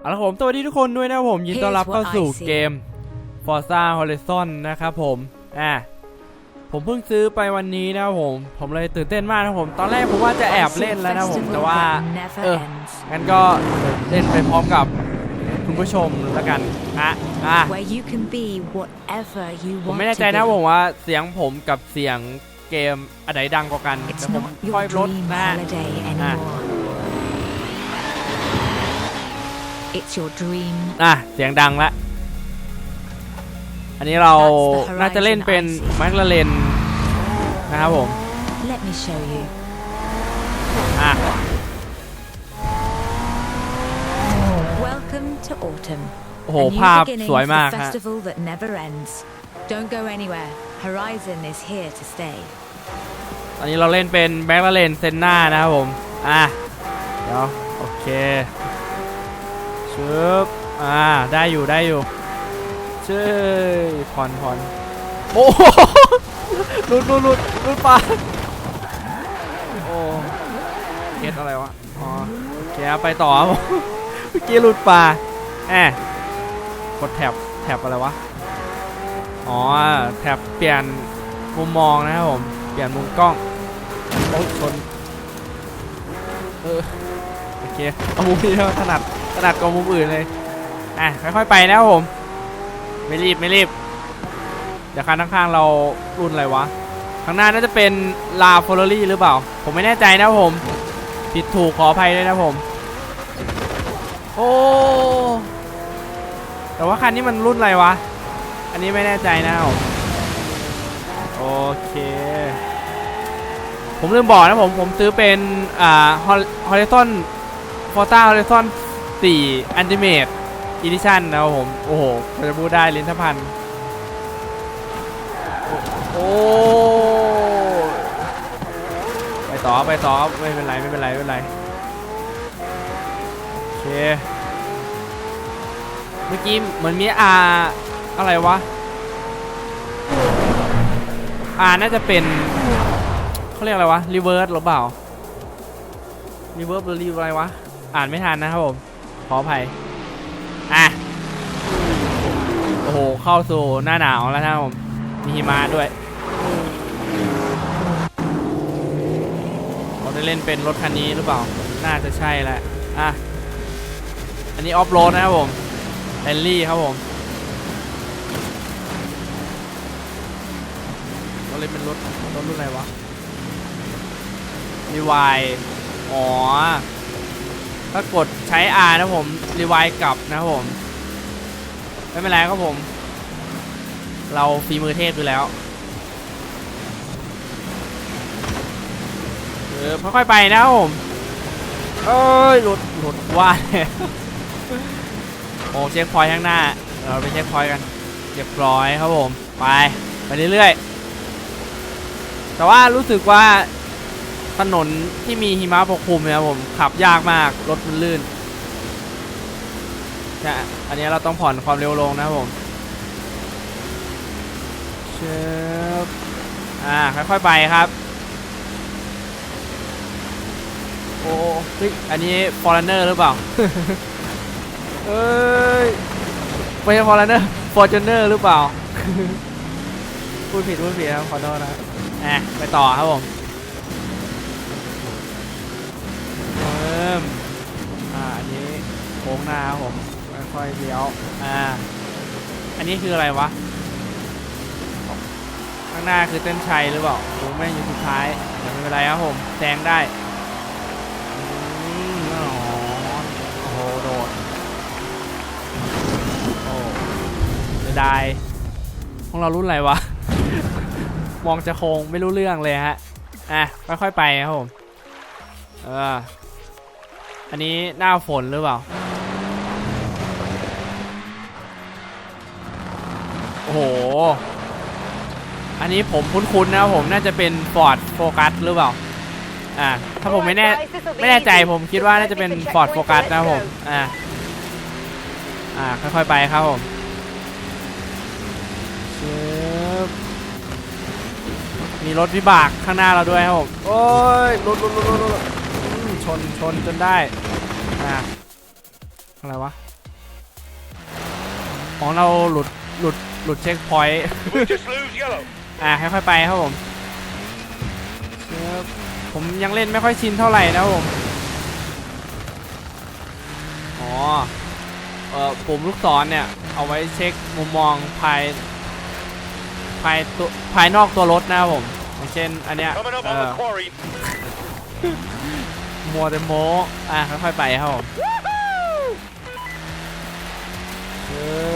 เอาละครับผมสวัสดีทุกคนด้วยนะครับผมยินดีต้อนรับเข้าสู่ Here's what I see เกม Forza Horizon นะครับผมอะผมเพิ่งซื้อไปวันนี้นะครับผม ผมเลยตื่นเต้นมากนะครับผม ตอนแรกผมว่าจะแอบเล่นแล้วนะครับผมแต่ว่าเอองั้นก็เล่นไปพร้อมกับคุณผู้ชมแล้วกันอะอะ Where you can be whatever you ผม want ไม่แน่ใจ to นะ be. ผมว่าเสียงผมกับเสียงเกมอันไหนดังกว่ากันแต่ It's ผม not ค่อย your ลด dream นะ holiday anymore. It's your dream อะ เสียงดังละ อันนี้เรา That's the น่าจะเล่นเป็น horizon I see แมคลาเรนนะครับผม Let me show you. อะ Welcome to autumn. โอ้โห a new ภาพ beginning สวย for มาก the ฮะ festival that never ends. Don't go anywhere. Horizon is here to stay. ตอนนี้เราเล่นเป็นแมคลาเรนเซนนานะครับผม อะ เดี๋ยว โอเค ชึบอ่าได้อยู่ได้อยู่เชื่อผ่อนผ่อนโอ้โหหลุดหลุดหลุดหลุดปลาโอ้เก็ตอะไรวะอ๋อโอเคครับไปต่อเมื่อกี้หลุดปลาแอบกดแท็บแท็บอะไรวะอ๋อแท็บเปลี่ยนมุมมองนะครับผมเปลี่ยนมุมกล้องโอ้ยชนเออโอเคเอามุมนี้ถนัด ถนัดกว่ามุมอื่นเลย อะค่อยๆไปนะครับผม ไม่รีบไม่รีบ เดี๋ยวคันข้างๆเรารุ่นอะไรวะ ข้างหน้าน่าจะเป็นลาฟอร์รี่หรือเปล่า ผมไม่แน่ใจนะผม ผิดถูกขออภัยด้วยนะผม โอ้ แต่ว่าคันนี้มันรุ่นอะไรวะ อันนี้ไม่แน่ใจนะผมโอเค ผมลืมบอกนะผม ผมซื้อเป็น อ่า Horizon Forza Horizon 4 Ultimate Edition นะครับผม โอ้โหเราจะพูดได้ลิ้นทพัน โอ้ไปต่อไปต่อไม่เป็นไร ไม่เป็นไร ไม่เป็นไร โอเค เมื่อกี้เหมือนมีอาอะไรวะอาน่าจะเป็นเขาเรียกอะไรวะรีเวิร์สหรือเปล่ารีเวิร์สหรือรีอะไรวะ อ่านไม่ทันนะครับผม ขออภัย อะ โอ้โห เข้าสู่หน้าหนาวแล้วนะผม มีหิมะด้วยเราได้เล่นเป็นรถคันนี้หรือเปล่า น่าจะใช่แหละ อะ อันนี้ออฟโรดนะครับผมแรลลี่ครับผมเราเล่นเป็นรถรถรุ่นอะไรวะรีวายอ๋อ ถ้ากดใช้ R นะผม รีวายกลับนะผม ไม่เป็นไรครับผม เราฝีมือเทพอยู่แล้วเออค่อยๆไปนะครับผมเอ้ยหลุดหลุดว่าเนี่ยโอ้เช็คพอยต์ข้างหน้า เราไปเช็คพอยต์กันเรียบร้อยครับผม ไป ไปเรื่อยๆ แต่ว่ารู้สึกว่า ถนนที่มีหิมะปกคลุมนี่ยครับผมขับยากมากรถมันลื่นใช่อันนี้เราต้องผ่อนความเร็วลงนะครับผมเชิบอ่าค่อยๆไปครับโอ้เฮ้ยอันนี้ Foreigner หรือเปล่าเอ้ยไม่ใช่ฟอร์เนอร์ฟอร์จูเนอร์หรือเปล่าพูดผิดพูดผิดครับขอโทษนะอะไปต่อครับผม ค้งหน้าครับผมค่อยๆเลี้ยวอ่าอันนี้คืออะไรวะข้างหน้าคือเต้นชัยหรือเปล่าโค้แม่งอยู่สุดท้ายแต่ไม่เป็นไรครับผมแซงได้โอ้โหโดดโอ้เสียดายของเรารุ่นอะไรวะ มองจะโคงไม่รู้เรื่องเลยฮะอะค่อยๆไปครับผมเอออันนี้หน้าฝนหรือเปล่า ห อันนี้ผมคุ้นๆนะครับผมน่าจะเป็น Ford Focus หรือเปล่า อ่า ถ้าผมไม่แน่ไม่แน่ใจผมคิดว่าน่าจะเป็น Ford Focus นะครับผม อ่า อ่า ค่อยๆไปครับผมชึบมีรถวิบากข้างหน้าเราด้วยครับผม โอ้ยรถรถรถรถรถอืมชนชนจนได้ อ่า อะไรวะ ของเราหลุดหลุด หลุดเช็คพอยต์ We just lose yellow. อะค่อยๆไปครับผมเชิบผมยังเล่นไม่ค่อยชินเท่าไหร่นะครับผม อ๋อ เอ่อปุ่มลูกศรเนี่ย เอาไว้เช็คมุมมองภายภายตัวภายนอกตัวรถนะครับผม อย่างเช่นอันเนี้ย Coming up เอ on อ the quarry. มัวแต่โมอะค่อยๆไปครับผมเชิบ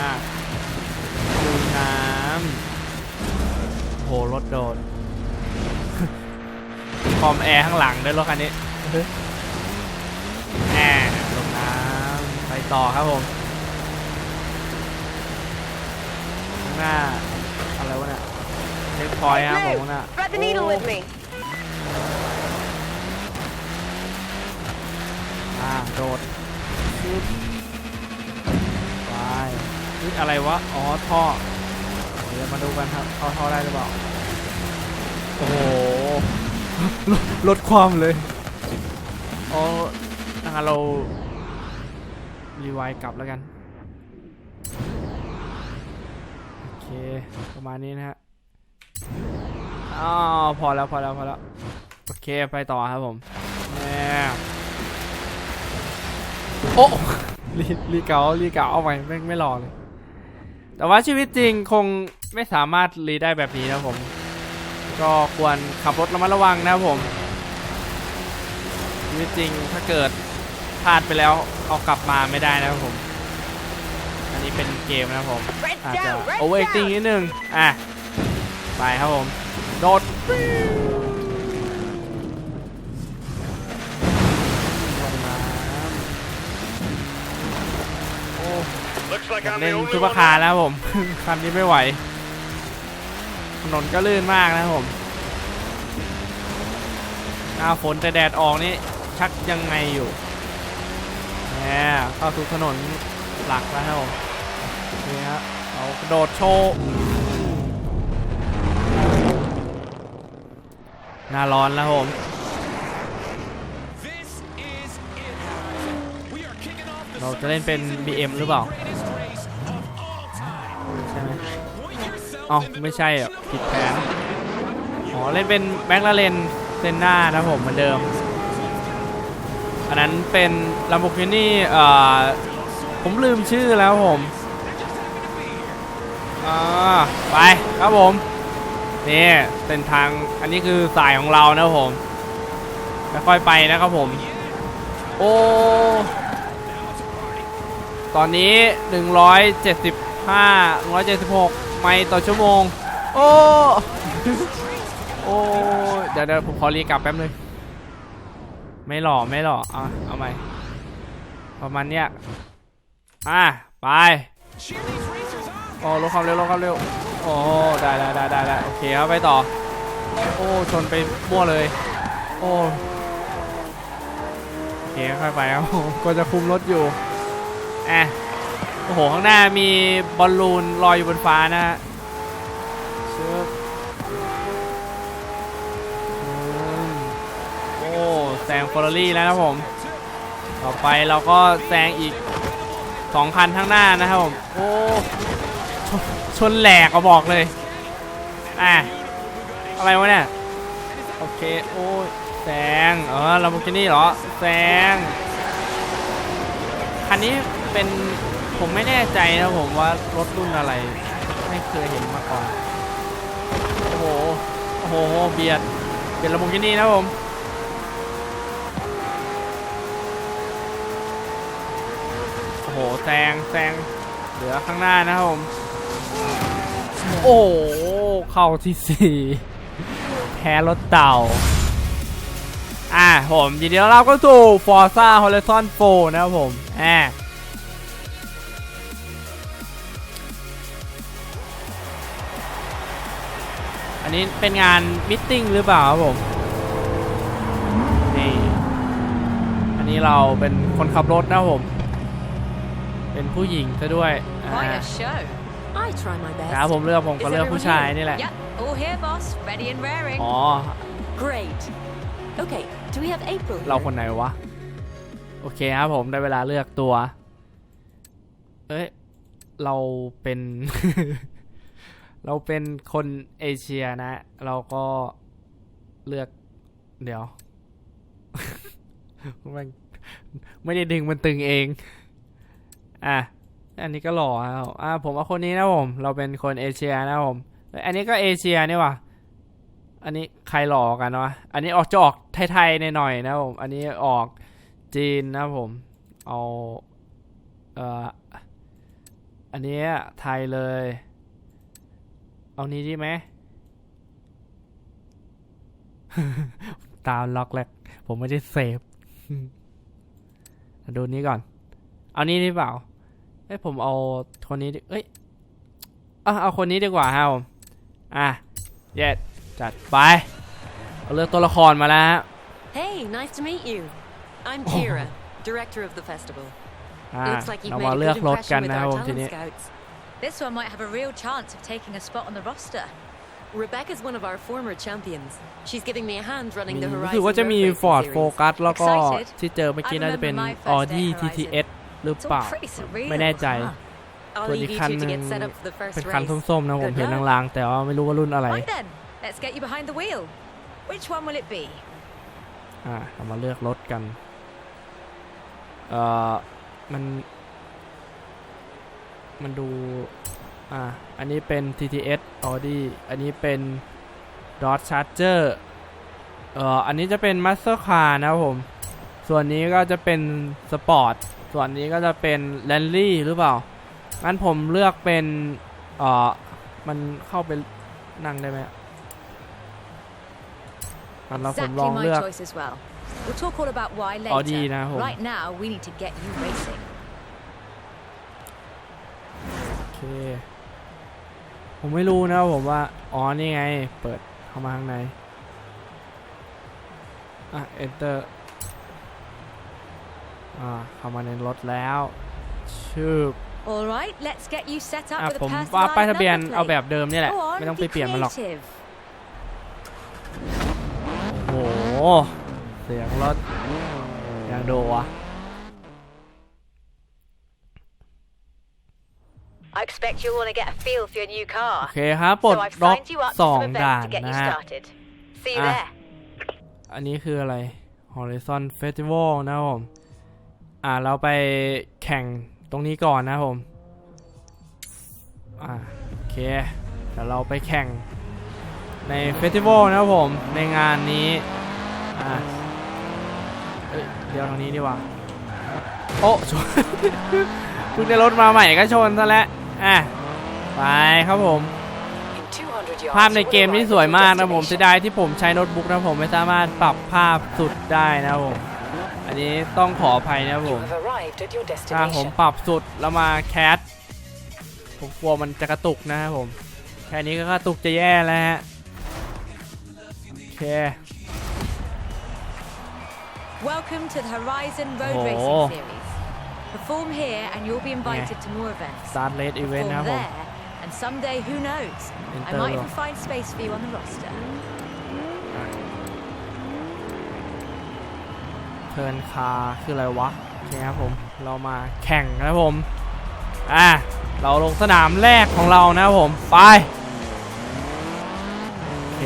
อะลุยน้ำโหรถโดดคอมแอร์ข้างหลังด้วยรถคันนี้แอร์ลงน้ำไปต่อครับผมข้างหน้าอะไรวะเนี่ยเช็คพอยต์ครับผมข้างหน้า Thread the needle with me. อ่าโดดชึบไป นี่อะไรวะ อ๋อท่อ เดี๋ยวมาดูกันครับเข้าท่อได้หรือเปล่า โอ้โห ลดลดความเลย อ๋องั้นเรา รีไวล์กลับแล้วกัน โอเค ประมาณนี้นะฮะอ๋อพอแล้วพอแล้วพอแล้ว โอเคไปต่อครับผมแหมโอ้รีรีเการีเกาเอาไปไม่ไม่รอเลย แต่ว่าชีวิตจริงคงไม่สามารถรีได้แบบนี้นะครับผม ก็ควรขับรถระมัดระวังนะครับผม ชีวิตจริงถ้าเกิดพลาดไปแล้วเอากลับมาไม่ได้นะครับผม อันนี้เป็นเกมนะครับผม Red อาจจะ down, red โอเวอร์ติ้ง down. นิดนึง อะ ไปครับผม โดด Looks like อยาก I'm เล่ the น only ซุปเปอ one ร์คาร์ left. แล้วผม คันนี้ไม่ไหว ถนนก็ลื่นมากนะครับผมหน้าฝนแต่แดดออกนี่ชักยังไงอยู่แหมเข้าสู่ถนนหลักแล้วครับผมนี่ฮะเอากระโดดโชว์หน้าร้อนแล้วครับผม This is it. We are kicking off the เราจะเล่นเป็น BM หรือเปล่า Point yourself เอ้า in the ไม่ใช่อะผิดแผนอ๋อเล่นเป็นแบ็คลาเรนเซนนานะครับผมเหมือนเดิม อันนั้นเป็น Lamborghini เอ่อผมลืมชื่อแล้วผมอ่าไปครับผมนี่เส้นทางอันนี้คือสายของเรานะครับผมค่อยไปนะครับผม โอ้ตอนนี้ 175 176 ไมล์ต่อชั่วโมง โอ้ โอ้เดี๋ยวเดี๋ยวผมขอรีกลับแป๊บนึงไม่หล่อไม่หล่อเอาเอาใหม่ประมาณเนี้ยอะไปโอ้ลดความเร็วลดความเร็วโอ้ได้ได้ได้ได้ได้โอเคครับไปต่อ โอ้ชนไปมั่วเลย โอ้โอเคค่อยไปครับก็จะคุมรถอยู่อะ โอ้โห ข้างหน้ามีบอลลูนลอยอยู่บนฟ้านะฮะชิบอืมโอ้แซงฟอร์รี่แล้วนะผม ต่อไปเราก็แซงอีกสองคันข้างหน้านะครับผม โอ้ชนชนแหลกก็บอกเลย อะ อะไรวะเนี่ย โอเค โอ้ยแซงเออลาโบกินี่เหรอแซงคันนี้เป็น ผมไม่แน่ใจนะผมว่ารถรุ่นอะไร ไม่เคยเห็นมาก่อน โอ้โห โอ้โห เบียด เบียดลาโบกินี่นะผมโอ้โหแซงแซงเหลือข้างหน้านะครับผม โอ้เข้าที่สี่แพ้รถเต่า อ่าผมยินดีต้อนรับเข้าสู่ Forza Horizon 4 นะครับผมอ่า นนี้เป็นงานมิทติ้งหรือเปล่าครับผม นี่ อันนี้เราเป็นคนขับรถนะครับผม เป็นผู้หญิงซะด้วยอ่า Quite a show. I try my best. ครับผมเลือกผมก็ Is เลือก everyone ผู้ชาย here? นี่แหละ Yep, all here, boss. Ready and raring. อ๋อ Great. Okay, do we have April? เราคนไหนวะ โอเคครับผมได้เวลาเลือกตัว เอ้ย เราเป็น เราเป็นคนเอเชียนะ เราก็เลือกเดี๋ยว มันไม่ได้ดึงมันตึงเอง อะ อันนี้ก็หล่อครับอะผมเอาคนนี้นะผม เราเป็นคนเอเชียนะผม อันนี้ก็เอเชียนี่ว่ะ อันนี้ใครหล่อกันวะ อันนี้ออกจะออกไทยๆหน่อยๆนะผม อันนี้ออกจีนนะผม เอา เอ่อ อันนี้ไทยเลย เอานี้ดีไหมตามล็อกแรกผมไม่ได้เซฟดูนี้ก่อน เอานี้ดีเปล่าเอ้ยผมเอาคนนี้ดิเอ้ยอะเอาคนนี้ดีกว่าครับผมอะเย็ดจัดไปเอาเลือกตัวละครมาแล้วฮะ Hey, nice to meet you. I'm Oh. Kira, director of the festival. อ่า Looks like เรา you've มา made a เลือก good รถกัน impression with นะครับ our ผมที talent นี้ scouts. This one might have a real chance of taking a spot on the roster. Rebecca's one of our former champions. She's giving me a hand มี running the รู้ Horizon สึกว่าจะมี Road Racing Ford series. Focus แล้วก็ Excited? ที่เจอเมื่อกี้ I น่าจะเป็น remember my first Audi day Horizon. TTS หรือ It's เปล่า all pretty surreal. ไม่แน่ใจ huh? I'll ส่วน leave อีก you คัน two ห to นึ่ง get set up for the เป็น first คัน race. ส้มๆนะผม Good เห็น luck. ลางๆ แต่ว่าไม่รู้ว่ารุ่นอะไร Right then, let's get you behind the wheel. Which one will it be? อ่าเรามาเลือกรถกัน เอ่อ มัน มันดู อ่า อันนี้เป็น TTS Audi อันนี้เป็น Dodge Charger เอ่อ อันนี้จะเป็น Master Car นะครับผม ส่วนนี้ก็จะเป็น Sport ส่วนนี้ก็จะเป็น Rally หรือเปล่า งั้นผมเลือกเป็น เอ่อ มันเข้าไปนั่งได้ไหมงั้นเราผมล Exactly อง my เลือก choice as well. We'll talk all about why later. Audi นะครับผม Right now, we need to get you racing. โอ เค ผมไม่รู้นะผมว่า อ๋อ นี่ไง เปิดเข้ามาข้างใน อะ enter อ่า เข้ามาในรถแล้ว ชื่อ All right, let's get you set up อะ with a ผมว่า personalized ป้ายทะเบียน number เอาแบ plate. บเดิมนี่แหละ Go on, ไม่ต้อง be ไปเปลี่ยนมันหรอก creative. โอ้โห เสียงรถยังโดวะ I expect you'll want to get a feel for your new โอ car. เคครับปลด So I've ล็อก signed you up ส to อง some ด่าน events to get นะ you ฮะ started. See you Ah. there. อันนี้คืออะไร Horizon Festival นะครับผม อ่าเราไปแข่งตรงนี้ก่อนนะครับผม อ่าโอเค เดี๋ยวเราไปแข่งในเฟสติวัลนะครับผม ในงานนี้ อ่าเอ้ยเดี๋ยวทางนี้ดีกว่า โอ้ชน เพิ่งได้รถมาใหม่ก็ชนซะแล้ว อะไปครับผม In 200 yards, ภาพในเกมนี่สวยมากนะผม destination. เสียดายที่ผมใช้โน้ตบุ๊กนะผมไม่สามารถปรับภาพสุดได้นะผมอันนี้ต้องขออภัยนะผ You ม have arrived at your ถ้าผม destination. ปรับสุดแล้วมาแคสผมกลัวมันจะกระตุกนะครับผมแค่นี้ก็กระตุกจะแย่แล้วฮะโอเค Welcome to Perform here and you'll be invited to more events. สตาร์ทเลดอีเวน Perform ต์นะครับผม there, and someday, who knows? I Enter might หรอ even find space for you on the roster. เทิร์นคาร์คืออะไรวะโอเคครับผมเรามาแข่งนะครับผมอะเราลงสนามแรกของเรานะครับผมไปโอเค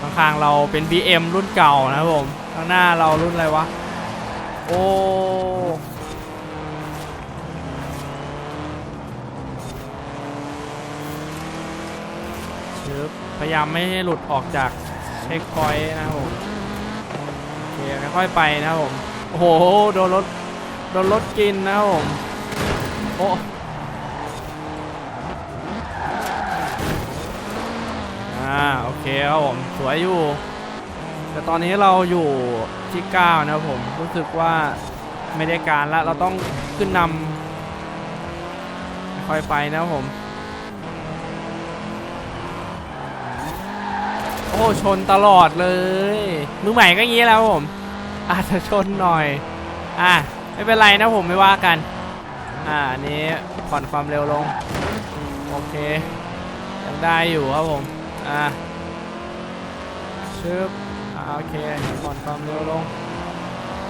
ข้างๆเราเป็น BM รุ่นเก่านะครับผมข้างหน้าเรารุ่นอะไรวะโอ้ ชึบ พยายามไม่ให้หลุดออกจากเช็คพอยต์นะครับผมโอเคค่อยๆไปนะครับผม โอ้โห โดนรถ โดนรถกินนะครับผม โอ้อ่า โอเคครับผม สวยอยู่ แต่ตอนนี้เราอยู่ที่9นะครับผมรู้สึกว่าไม่ได้การละเราต้องขึ้นนำค่อยไปนะครับผม โอ้ชนตลอดเลย มือใหม่ก็งี้แล้วผม อาจจะชนหน่อย อะ ไม่เป็นไรนะผมไม่ว่ากัน อ่านี้ผ่อนความเร็วลง โอเค ยังได้อยู่ครับผม อะชึบอะ โอเคผ่อนความเร็วลง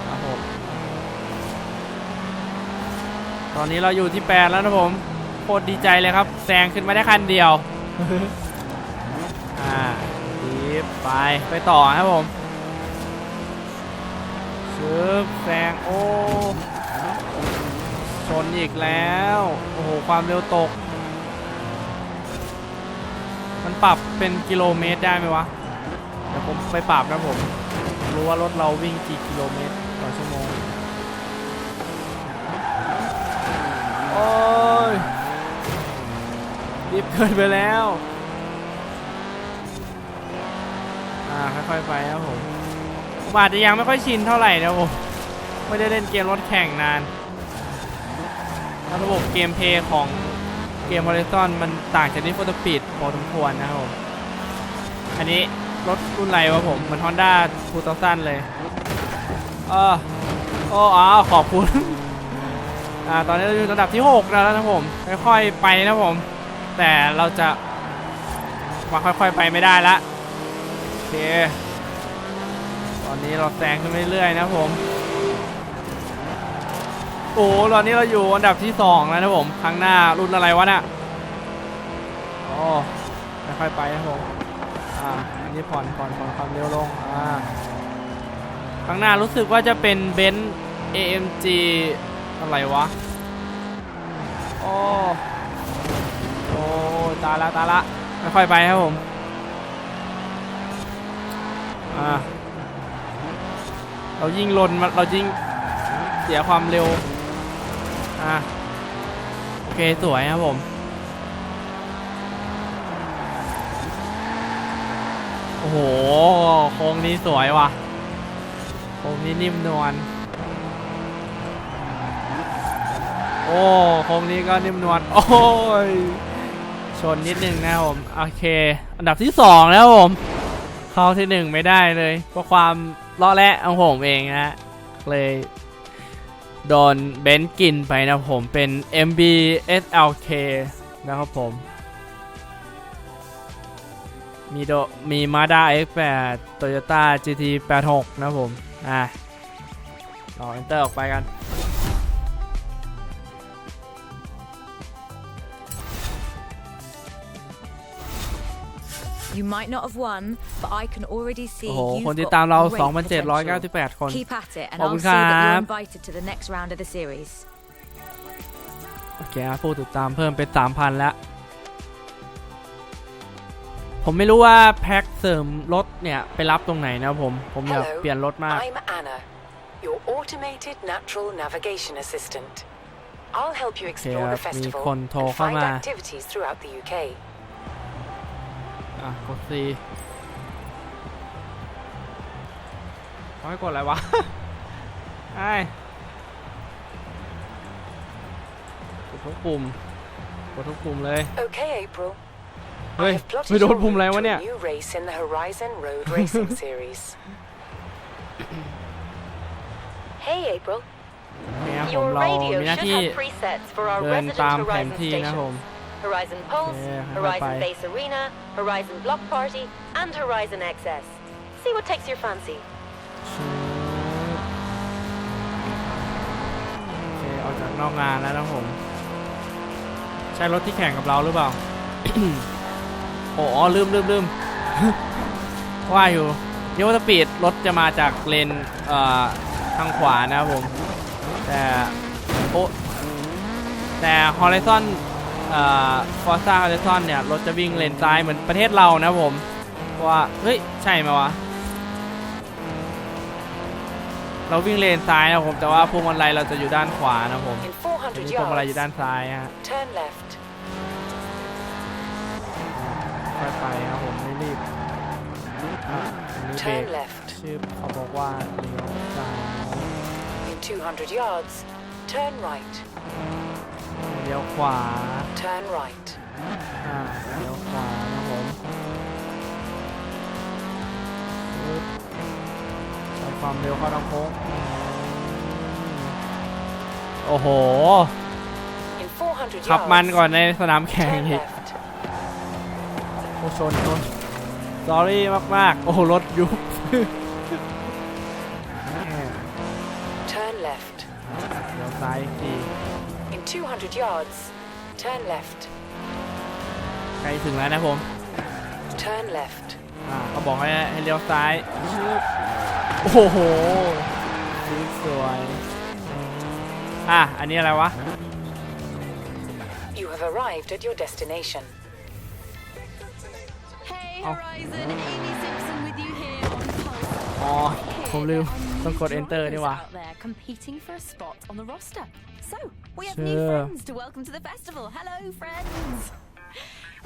ครับผมตอนนี้เราอยู่ที่8แล้วนะผมโคตรดีใจเลยครับแซงขึ้นมาได้คันเดียวอ่าดีบไปไปต่อครับผมชึบแซงโอ้ชนอีกแล้ว โอ้โห ความเร็วตก มันปรับเป็นกิโลเมตรได้ไหมวะ ดี๋ยวผมไปปรับนะผม รู้ว่ารถเราวิ่งกี่กิโลเมตรต่อชั่วโมง โอ้ยรีบเกินไปแล้ว อ่าค่อยๆไปครับผมผมอาจจะยังไม่ค่อยชินเท่าไหร่นะผมไม่ได้เล่นเกมรถแข่งนานแล้วระบบเกมเพย์ของเกม Horizon มันต่างจากนี้ for Speed พอสมควรนะครับผม อันนี้ รถรุ่นไรวะผมมัน Honda 2000เลยเออโอ้อ้าขอบคุณอ่าตอนนี้เราอยู่ระดับที่ 6 แล้วนะผมค่อยๆไปนะผม แต่เราจะมาค่อยๆไปไม่ได้ละโอเคตอนนี้เราแซงขึ้นเรื่อยๆนะผมโอ้ตอนนี้เราอยู่อันดับที่สองแล้วนะผมข้างหน้ารุ่นอะไรวะเนี่ยโอ้ค่อยๆไปนะผมอ่า นี้ผ่อนผ่อนผ่อนความเร็วลงอ่าข้างหน้ารู้สึกว่าจะเป็นเบนซ์ AMG อะไรวะ โอ้โอ้ตาละตาละค่อยๆไปครับผม อ่า เรายิ่งลนมันเรายิ่งเสียความเร็ว อ่า โอเค สวยครับผม โอ้โห โค้งนี้สวยว่ะ โค้งนี้นิ่มนวล โอ้โค้งนี้ก็นิ่มนวล โอ้ย ชนนิดนึงนะผม โอเค อันดับที่สองแล้วผม เข้าที่หนึ่งไม่ได้เลย เพราะความล้อแระของผมเองนะฮะเลยโดนเบนซ์กินไปนะผมเป็น MB SLK นะครับผม มีโดมี Mazda X8 Toyota GT 86 นะครับผม อะต่อ enter ออกไปกัน You might not have won, but I can already see โอ้โห you've คนที่ got ตามเรา great potential. 2,798 คน Keep at it, and ขอบคุ I'll ณ see that ครั you're บ invited to the next round of the series. โอเคครับผู้ติดตามเพิ่มเป็น 3,000 แล้ว ผมไม่รู้ว่าแพ็คเสริมรถเนี่ย ไปรับตรงไหนนะผม ผมอยาก Hello, เปลี่ยนรถมาก I'm Anna, your automated natural navigation assistant. I'll help you explore the ครับมี festival คนโทร and เข้า find มา activities throughout the UK. อะกด C เขาให้กดอะไรวะไอ้กดทุกปุ่มกดทุกปุ่มเลย Okay, April. เฮ้ย I have plotted ไม่โดน your ปุ่มอะไร route วะ to เนี่ย a new race in the Horizon Road Racing Series. Hey, April. เนี่ยผม Your เรา radio มีหน้า should ที่ have presets for our เดิน resident ตามแผน Horizon ที่นะผม stations. Horizon Pulse, Yeah, Horizon bye-bye. Base Arena, Horizon Block Party, and Horizon XS. See what takes your fancy. ชืบโอเคออกจากนอกงานแล้วนะผม ใช่รถที่แข่งกับเราหรือเปล่า โอ้อ๋อลืมลืมลืมว่าอยู่นิวสปีดรถจะมาจากเลนเอ่อทางขวานะครับผม แต่โอ้แต่ Horizon เอ่อ Forza Horizon เนี่ย รถจะวิ่งเลนซ้ายเหมือนประเทศเรานะครับผมเพราะว่า เฮ้ย ใช่ไหมวะ เราวิ่งเลนซ้ายนะครับผม แต่ว่าพวงมาลัยเราจะอยู่ด้านขวานะครับผม In ที400นี้พวงมาลัยอยู่ด้าน yards, ซ้ายฮะ ไปครับผมไม่รีบอะอันนี้เบร Turn ก left. ชื่อเขาบอกว่าเลี้ยวซ้าย In 200 yards, turn right. เลี้ยวขวา Turn right. อ่าเลี้ยวขวานะครับผมปึ๊บใช้ความเร็วเข้าทางโค้งโอ้โห In 400ขับมัน yards, ก่อนในสนามแข่ง turn อีก left. รถชนนสอรี่มากๆ โอ้รถยุบ Turn left เดี๋ยวซ้ายอีกที in 200 yards. Turn left. ใกล้ถึงแล้วนะผม Turn left. อ่าเขาบอกให้ให้เลี้ยวซ้าย โอ้โหสวยๆอ่ะ อันนี้อะไรวะ You have arrived at your destination. อ๋อ ผมลืม Here, ต้องกด there are enter new นี่หว่า drivers out there competing for a spot on the roster. So we have new Sure. friends to welcome to the festival. Hello, friends.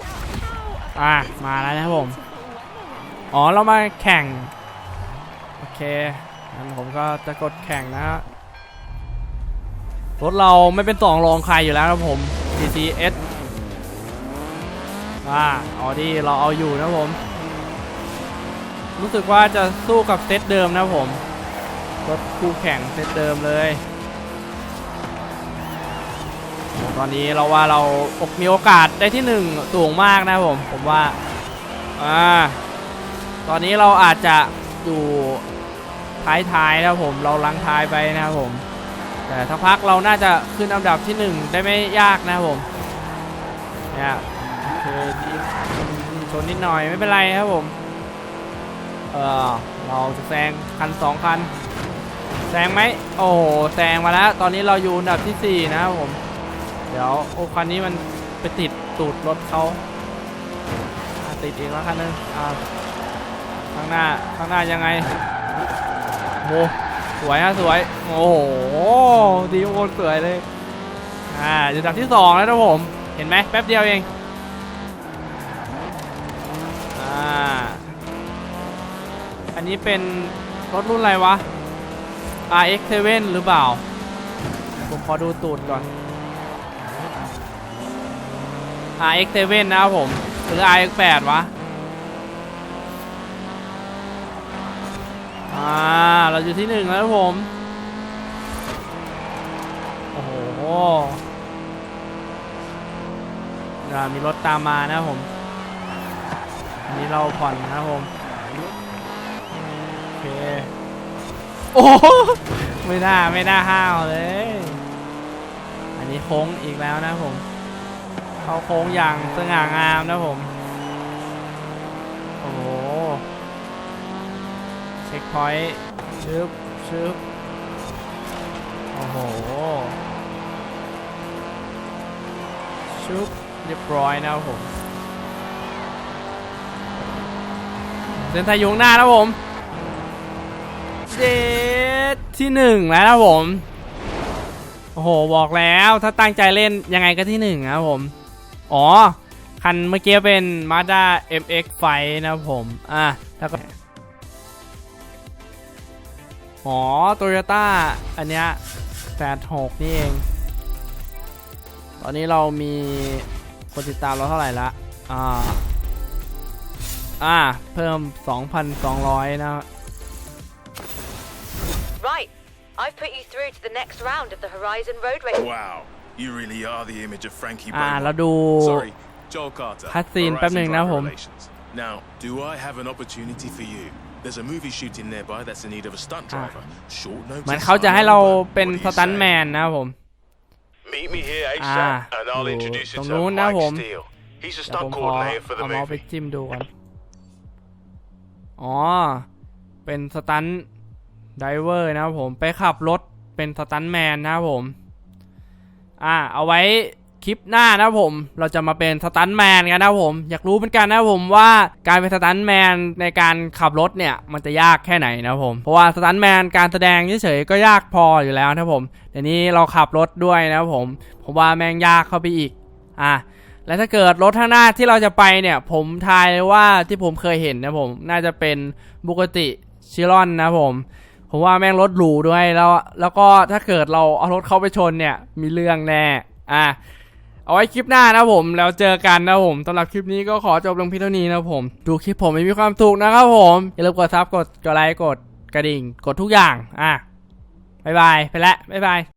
Now, how about อะ this มาแล้วนะครับผม beautiful weather? อ๋อ เรามาแข่ง โอเค งั้นผมก็จะกดแข่งนะฮะ รถเราไม่เป็นต่องรองใครอยู่แล้วครับผม DCS อ่าออดี้เราเอาอยู่นะผม รู้สึกว่าจะสู้กับเซตเดิมนะผมรถคู่แข่งเซตเดิมเลยตอนนี้เราว่าเรามีโอกาสได้ที่หนึ่งสูงมากนะผม ผมว่าอ่าตอนนี้เราอาจจะอยู่ท้ายๆนะผมเราลังท้ายไปนะผม แต่ถ้าพักเราน่าจะขึ้นอันดับที่หนึ่งได้ไม่ยากนะผมเนี่ย ชนนิดหน่อยไม่เป็นไรครับผมเออเราจะแซงคันสองคันแซงไหมโอ้โหแซงมาแล้ว ตอนนี้เราอยู่อันดับที่สี่นะครับผม เดี๋ยวโอ้คันนี้มันไปติดตูดรถเขาติดอีกแล้วคันนึงอ่าข้างหน้าข้างหน้ายังไงโอ้สวยฮะสวย โอ้โหดีโคตรสวยเลยอ่าอยู่อันดับที่สองแล้วนะผม เห็นไหมแป๊บเดียวเอง นี้เป็นรถรุ่นอะไรวะ RX7 หรือเปล่า ผมขอดูตูดก่อน RX7 นะครับผม หรือ RX8 วะ อ่า เราอยู่ที่หนึ่งแล้วครับผม โอ้โหมีรถตามมานะครับผม อันนี้เราผ่อนนะครับผม โอ้โหไม่น่าไม่น่าห้าวเลย อันนี้โค้งอีกแล้วนะผมเขาโค้งอย่างสง่างามนะผม โอ้โหเช็คพอยต์ชึบชึบโอ้โหชึบเรียบร้อยนะผมเส้นทายุงหน้านะผม เจ็ดที่หนึ่งแล้วนะครับผม โอ้โห บอกแล้วถ้าตั้งใจเล่นยังไงก็ที่หนึ่งนะครับผม อ๋อ คันเมื่อกี้เป็น Mazda MX ไฟนะครับผม อะ แล้วก็ อ๋อ โตโยต้า อันเนี้ย86นี่เอง ตอนนี้เรามีคนติดตามเราเท่าไหร่ละ อ่า อ่า เพิ่ม 2,200 นะ I've put you through to the next round of the Horizon Road Race. Wow, you really are the image of Frankie อ่า Beaumont. เราดู Sorry, Joel Carter. คัดซีน Horizon แป๊บหนึ่งนะ Driver ผม Relations. Now, do I have an opportunity for you? There's a movie shooting nearby that's in need of a stunt driver. Short notice. เหมือนเขาจะให้เรา I'm เป็น open. ส What do ตั you น say? แมนนะครับผม Meet me here Ah, ASAP, and I'll oh, introduce you tong to noon na, Mike Hom. Steele. He's a เดี๋ยวผม stunt ขอ coordinator for the เอาเมาส์ไป movie. จิ้มดูก่อน อ๋อ เป็นสตัน ไดเวอร์นะครับผมไปขับรถเป็นสตันแมนนะครับผม อ่า เอาไว้คลิปหน้านะครับผม เราจะมาเป็นสตันแมนกันนะครับผม อยากรู้เหมือนกันนะครับผมว่าการเป็นสตันแมนในการขับรถเนี่ย มันจะยากแค่ไหนนะครับผม เพราะว่าสตันแมนการแสดงเฉยๆก็ยากพออยู่แล้วนะครับผมเดี๋ยวนี้เราขับรถด้วยนะครับผม ผมว่าแม่งยากเข้าไปอีก อะและถ้าเกิดรถข้างหน้าที่เราจะไปเนี่ย ผมทายเลยว่าที่ผมเคยเห็นนะผม น่าจะเป็นบุกติชิรอนนะผม ผมว่าแม่งรถหรูด้วยแล้วแล้วก็ถ้าเกิดเราเอารถเข้าไปชนเนี่ย มีเรื่องแน่อะเอาไว้คลิปหน้านะผมแล้วเจอกันนะผมสำหรับคลิปนี้ก็ขอจบลงเพียงเท่านี้นะผม ดูคลิปผมไม่มีความสุขนะครับผม อย่าลืมกดซับกดกดไลค์กดกระดิ่ง กดทุกอย่าง อะบายบาย ไปแล้วบายบาย